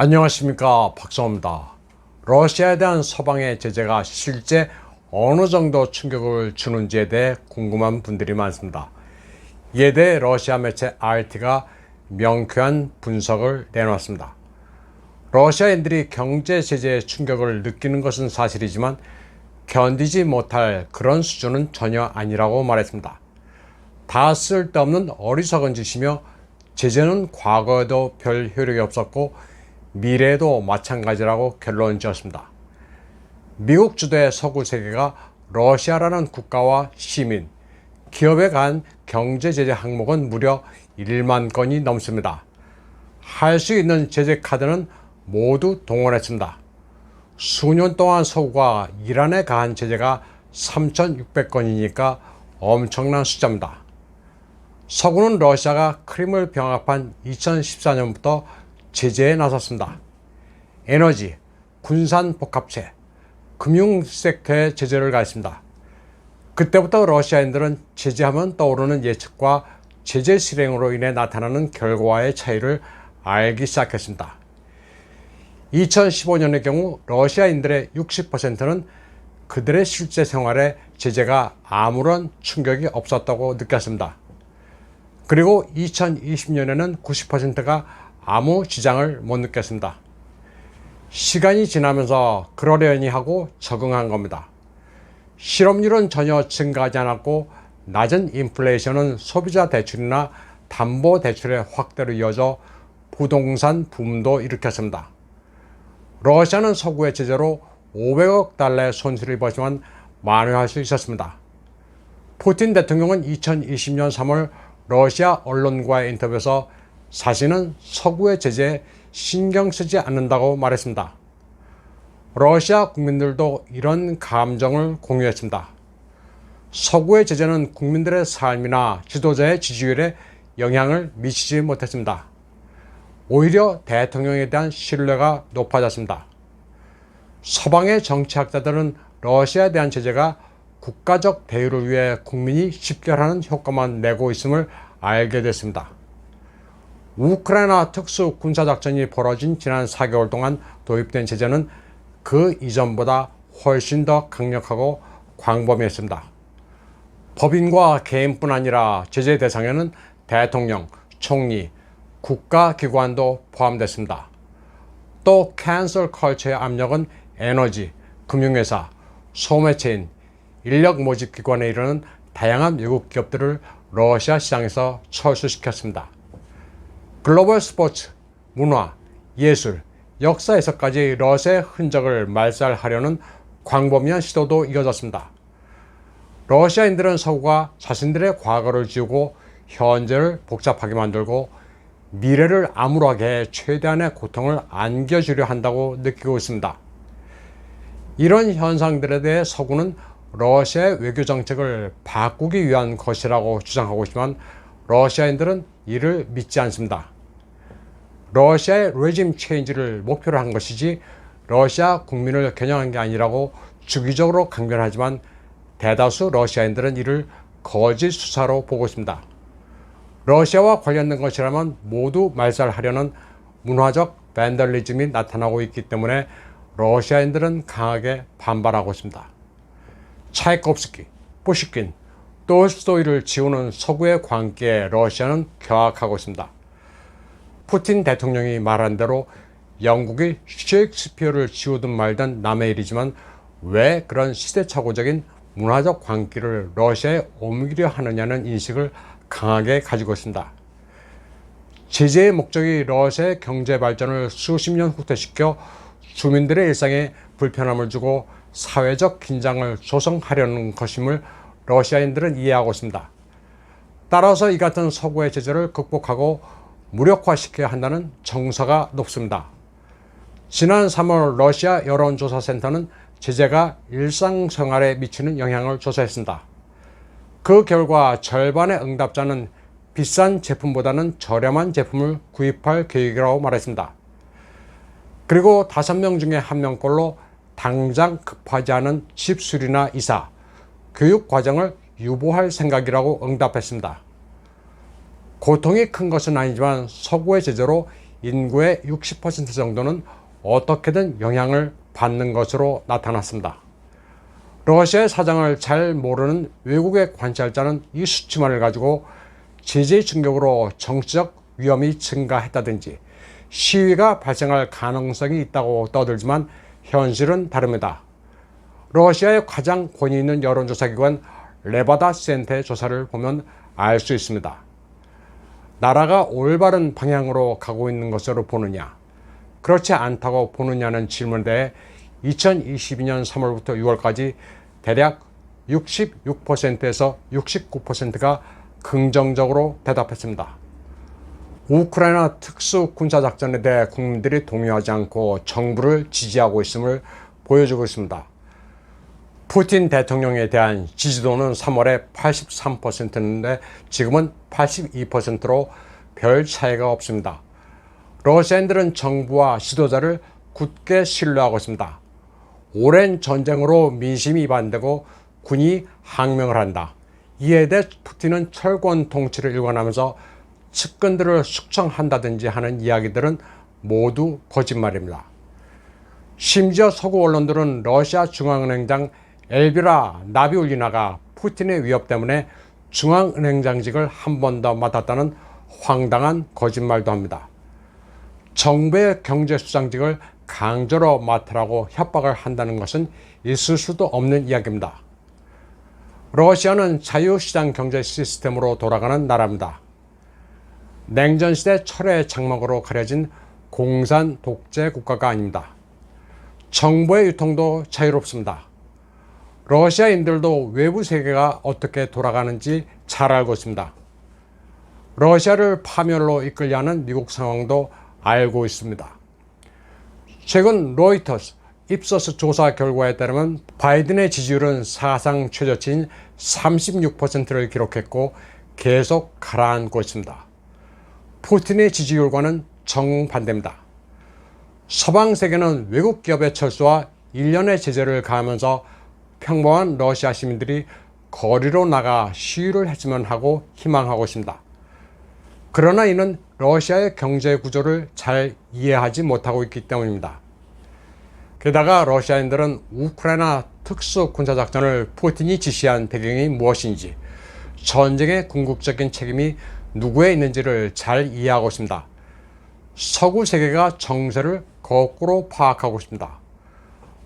안녕하십니까 박성호입니다. 러시아에 대한 서방의 제재가 실제 어느 정도 충격을 주는지에 대해 궁금한 분들이 많습니다. 이에 대해 러시아 매체 RT가 명쾌한 분석을 내놓았습니다. 러시아인들이 경제 제재의 충격을 느끼는 것은 사실이지만 견디지 못할 그런 수준은 전혀 아니라고 말했습니다. 다 쓸데없는 어리석은 짓이며 제재는 과거에도 별 효력이 없었고 미래에도 마찬가지라고 결론 지었습니다. 미국 주도의 서구 세계가 러시아라는 국가와 시민, 기업에 간 경제 제재 항목은 무려 1만 건이 넘습니다. 할 수 있는 제재 카드는 모두 동원했습니다. 수년 동안 서구가 이란에 가한 제재가 3,600건이니까 엄청난 숫자입니다. 서구는 러시아가 크림을 병합한 2014년부터 제재에 나섰습니다. 에너지, 군산 복합체, 금융 섹터에 제재를 가했습니다. 그때부터 러시아인들은 제재하면 떠오르는 예측과 제재 실행으로 인해 나타나는 결과의 차이를 알기 시작했습니다. 2015년의 경우 러시아인들의 60%는 그들의 실제 생활에 제재가 아무런 충격이 없었다고 느꼈습니다. 그리고 2020년에는 90%가 아무 지장을 못 느꼈습니다. 시간이 지나면서 그러려니 하고 적응한 겁니다. 실업률은 전혀 증가하지 않았고 낮은 인플레이션은 소비자 대출이나 담보 대출의 확대로 이어져 부동산 붐도 일으켰습니다. 러시아는 서구의 제재로 500억 달러의 손실을 입었지만 만회할 수 있었습니다. 푸틴 대통령은 2020년 3월 러시아 언론과의 인터뷰에서 자신은 서구의 제재에 신경 쓰지 않는다고 말했습니다. 러시아 국민들도 이런 감정을 공유했습니다. 서구의 제재는 국민들의 삶이나 지도자의 지지율에 영향을 미치지 못했습니다. 오히려 대통령에 대한 신뢰가 높아졌습니다. 서방의 정치학자들은 러시아에 대한 제재가 국가적 대우를 위해 국민이 집결하는 효과만 내고 있음을 알게 됐습니다. 우크라이나 특수 군사작전이 벌어진 지난 4개월 동안 도입된 제재는 그 이전보다 훨씬 더 강력하고 광범위했습니다. 법인과 개인뿐 아니라 제재 대상에는 대통령, 총리, 국가기관도 포함됐습니다. 또 캔슬 컬처의 압력은 에너지, 금융회사, 소매체인, 인력 모집 기관에 이르는 다양한 미국 기업들을 러시아 시장에서 철수시켰습니다. 글로벌 스포츠, 문화, 예술, 역사에서까지 러시아의 흔적을 말살하려는 광범위한 시도도 이어졌습니다. 러시아인들은 서구가 자신들의 과거를 지우고 현재를 복잡하게 만들고 미래를 암울하게 최대한의 고통을 안겨주려 한다고 느끼고 있습니다. 이런 현상들에 대해 서구는 러시아의 외교 정책을 바꾸기 위한 것이라고 주장하고 있지만 러시아인들은 이를 믿지 않습니다. 러시아의 레짐 체인지를 목표로 한 것이지 러시아 국민을 겨냥한 게 아니라고 주기적으로 강변하지만 대다수 러시아인들은 이를 거짓 수사로 보고 있습니다. 러시아와 관련된 것이라면 모두 말살하려는 문화적 밴덜리즘이 나타나고 있기 때문에 러시아인들은 강하게 반발하고 있습니다. 차이콥스키, 포시킨, 톨스토이를 지우는 서구의 관계에 러시아는 경악하고 있습니다. 푸틴 대통령이 말한 대로 영국이 셰익스피어를 지우든 말든 남의 일이지만 왜 그런 시대착오적인 문화적 광기를 러시아에 옮기려 하느냐는 인식을 강하게 가지고 있습니다. 제재의 목적이 러시아의 경제 발전을 수십 년 후퇴시켜 주민들의 일상에 불편함을 주고 사회적 긴장을 조성하려는 것임을 러시아인들은 이해하고 있습니다. 따라서 이 같은 서구의 제재를 극복하고 무력화시켜야 한다는 정서가 높습니다. 지난 3월 러시아 여론조사센터는 제재가 일상생활에 미치는 영향을 조사했습니다. 그 결과 절반의 응답자는 비싼 제품보다는 저렴한 제품을 구입할 계획이라고 말했습니다. 그리고 5명 중에 1명꼴로 당장 급하지 않은 집수리나 이사, 교육 과정을 유보할 생각이라고 응답했습니다. 고통이 큰 것은 아니지만 서구의 제재로 인구의 60% 정도는 어떻게든 영향을 받는 것으로 나타났습니다. 러시아의 사정을 잘 모르는 외국의 관찰자는 이 수치만을 가지고 제재 충격으로 정치적 위험이 증가했다든지 시위가 발생할 가능성이 있다고 떠들지만 현실은 다릅니다. 러시아의 가장 권위 있는 여론조사기관 레바다 센터의 조사를 보면 알 수 있습니다. 나라가 올바른 방향으로 가고 있는 것으로 보느냐, 그렇지 않다고 보느냐는 질문에 대해 2022년 3월부터 6월까지 대략 66%에서 69%가 긍정적으로 대답했습니다. 우크라이나 특수 군사 작전에 대해 국민들이 동요하지 않고 정부를 지지하고 있음을 보여주고 있습니다. 푸틴 대통령에 대한 지지도는 3월에 83%였는데 지금은 82%로 별 차이가 없습니다. 러시아인들은 정부와 지도자를 굳게 신뢰하고 있습니다. 오랜 전쟁으로 민심이 이반되고 군이 항명을 한다. 이에 대해 푸틴은 철권 통치를 일관하면서 측근들을 숙청한다든지 하는 이야기들은 모두 거짓말입니다. 심지어 서구 언론들은 러시아 중앙은행장 엘비라 나비울리나가 푸틴의 위협 때문에 중앙은행장직을 한 번 더 맡았다는 황당한 거짓말도 합니다. 정부의 경제수장직을 강제로 맡으라고 협박을 한다는 것은 있을 수도 없는 이야기입니다. 러시아는 자유시장 경제 시스템으로 돌아가는 나라입니다. 냉전시대 철의 장막으로 가려진 공산 독재 국가가 아닙니다. 정보의 유통도 자유롭습니다. 러시아인들도 외부 세계가 어떻게 돌아가는지 잘 알고 있습니다. 러시아를 파멸로 이끌려 하는 미국 상황도 알고 있습니다. 최근 로이터스 입소스 조사 결과에 따르면 바이든의 지지율은 사상 최저치인 36%를 기록했고 계속 가라앉고 있습니다. 푸틴의 지지율과는 정반대입니다. 서방 세계는 외국 기업의 철수와 일련의 제재를 가하면서 평범한 러시아 시민들이 거리로 나가 시위를 했으면 하고 희망하고 있습니다. 그러나 이는 러시아의 경제 구조를 잘 이해하지 못하고 있기 때문입니다. 게다가 러시아인들은 우크라이나 특수 군사작전을 푸틴이 지시한 배경이 무엇인지 전쟁의 궁극적인 책임이 누구에 있는지를 잘 이해하고 있습니다. 서구 세계가 정세를 거꾸로 파악하고 있습니다.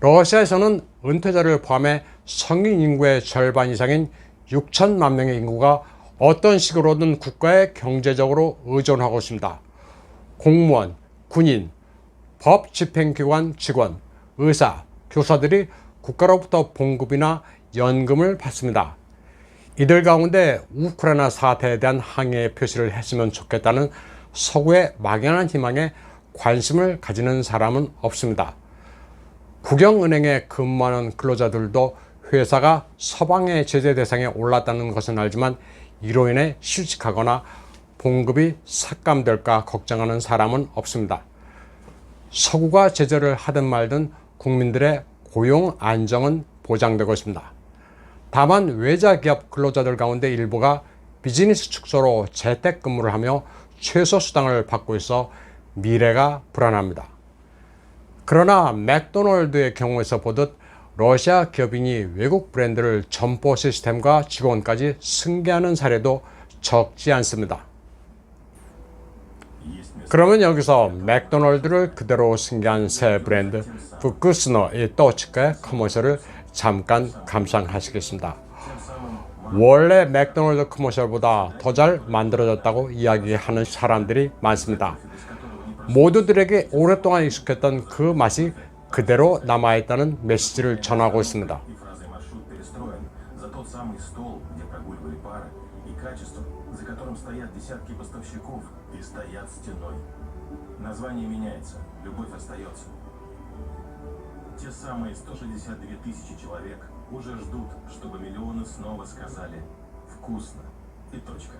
러시아에서는 은퇴자를 포함해 성인 인구의 절반 이상인 6천만 명의 인구가 어떤 식으로든 국가에 경제적으로 의존하고 있습니다. 공무원, 군인, 법 집행기관 직원, 의사, 교사들이 국가로부터 봉급이나 연금을 받습니다. 이들 가운데 우크라이나 사태에 대한 항의의 표시를 했으면 좋겠다는 서구의 막연한 희망에 관심을 가지는 사람은 없습니다. 국영은행에 근무하는 근로자들도 회사가 서방의 제재 대상에 올랐다는 것은 알지만 이로 인해 실직하거나 봉급이 삭감될까 걱정하는 사람은 없습니다. 서구가 제재를 하든 말든 국민들의 고용 안정은 보장되고 있습니다. 다만 외자 기업 근로자들 가운데 일부가 비즈니스 축소로 재택근무를 하며 최소 수당을 받고 있어 미래가 불안합니다. 그러나 맥도널드의 경우에서 보듯 러시아 기업인이 외국 브랜드를 점포 시스템과 직원까지 승계하는 사례도 적지 않습니다. 그러면 여기서 맥도널드를 그대로 승계한 새 브랜드 부크스너의 또치카의 커머셜을 잠깐 감상하시겠습니다. 원래 맥도날드 커머셜보다 더 잘 만들어졌다고 이야기하는 사람들이 많습니다. 모두들에게 오랫동안 익숙했던 그 맛이 그대로 남아있다는 메시지를 전하고 있습니다. И фразой маршрут перестроен за тот самый стол, где прогуливали пары, и качество, за которым стоят десятки поставщиков и стоят стеной. Название меняется, любовь остается. Те самые 162 тысячи человек уже ждут, чтобы миллионы снова сказали «вкусно» и точка.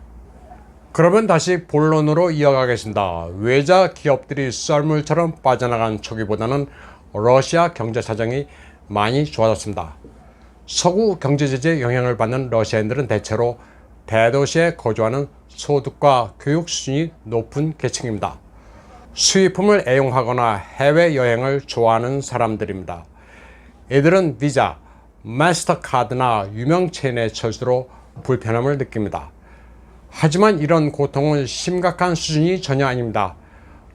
그러면 다시 본론으로 이어가겠습니다. 외자 기업들이 썰물처럼 빠져나간 초기보다는 러시아 경제 사정이 많이 좋아졌습니다. 서구 경제 제재 영향을 받는 러시아인들은 대체로 대도시에 거주하는 소득과 교육 수준이 높은 계층입니다. 수입품을 애용하거나 해외여행을 좋아하는 사람들입니다. 이들은 비자, 마스터카드나 유명 체인의 철수로 불편함을 느낍니다. 하지만 이런 고통은 심각한 수준이 전혀 아닙니다.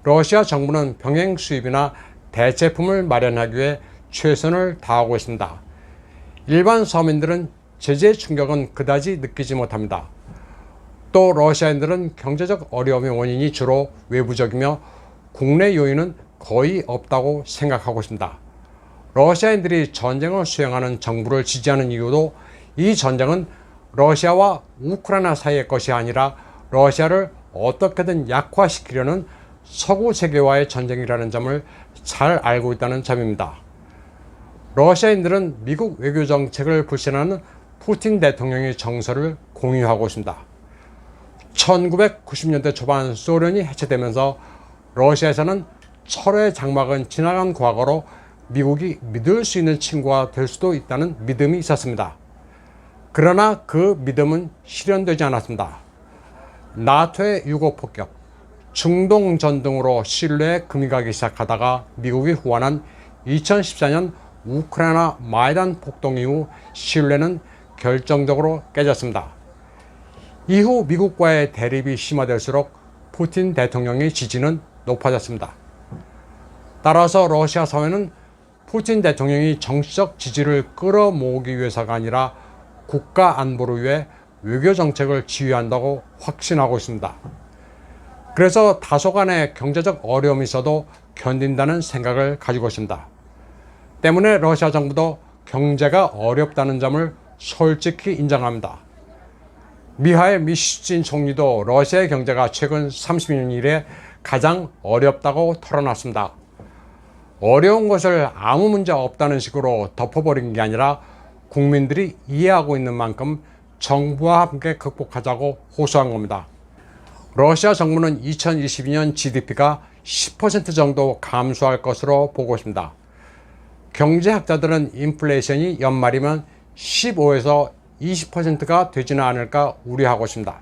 러시아 정부는 병행 수입이나 대체품을 마련하기 위해 최선을 다하고 있습니다. 일반 서민들은 제재 충격은 그다지 느끼지 못합니다. 또 러시아인들은 경제적 어려움의 원인이 주로 외부적이며 국내 요인은 거의 없다고 생각하고 있습니다. 러시아인들이 전쟁을 수행하는 정부를 지지하는 이유도 이 전쟁은 러시아와 우크라이나 사이의 것이 아니라 러시아를 어떻게든 약화시키려는 서구 세계와의 전쟁이라는 점을 잘 알고 있다는 점입니다. 러시아인들은 미국 외교 정책을 불신하는 푸틴 대통령의 정서를 공유하고 있습니다. 1990년대 초반 소련이 해체되면서 러시아에서는 철의 장막은 지나간 과거로 미국이 믿을 수 있는 친구가 될 수도 있다는 믿음이 있었습니다. 그러나 그 믿음은 실현되지 않았습니다. 나토의 유고 폭격, 중동 전등으로 신뢰에 금이 가기 시작하다가 미국이 후원한 2014년 우크라이나 마이단 폭동 이후 신뢰는 결정적으로 깨졌습니다. 이후 미국과의 대립이 심화될수록 푸틴 대통령의 지지는 높아졌습니다. 따라서 러시아 사회는 푸틴 대통령이 정치적 지지를 끌어모으기 위해서가 아니라 국가 안보를 위해 외교 정책을 지휘한다고 확신하고 있습니다. 그래서 다소간의 경제적 어려움이 있어도 견딘다는 생각을 가지고 있습니다. 때문에 러시아 정부도 경제가 어렵다는 점을 솔직히 인정합니다. 미하엘 미슈진 총리도 러시아의 경제가 최근 30년 이래 가장 어렵다고 털어놨습니다. 어려운 것을 아무 문제 없다는 식으로 덮어버린 게 아니라 국민들이 이해하고 있는 만큼 정부와 함께 극복하자고 호소한 겁니다. 러시아 정부는 2022년 GDP가 10% 정도 감소할 것으로 보고 있습니다. 경제학자들은 인플레이션이 연말이면 15에서 20%가 되지는 않을까 우려하고 있습니다.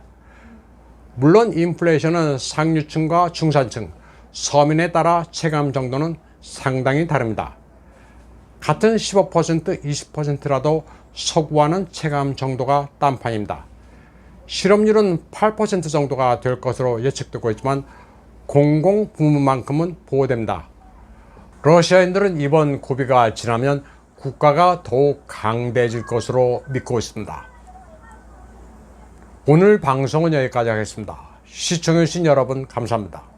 물론 인플레이션은 상류층과 중산층, 서민에 따라 체감 정도는 상당히 다릅니다. 같은 15% 20%라도 서구와는 체감 정도가 딴판입니다. 실업률은 8% 정도가 될 것으로 예측되고 있지만 공공 부문만큼은 보호됩니다. 러시아인들은 이번 고비가 지나면 국가가 더욱 강대해질 것으로 믿고 있습니다. 오늘 방송은 여기까지 하겠습니다. 시청해주신 여러분 감사합니다.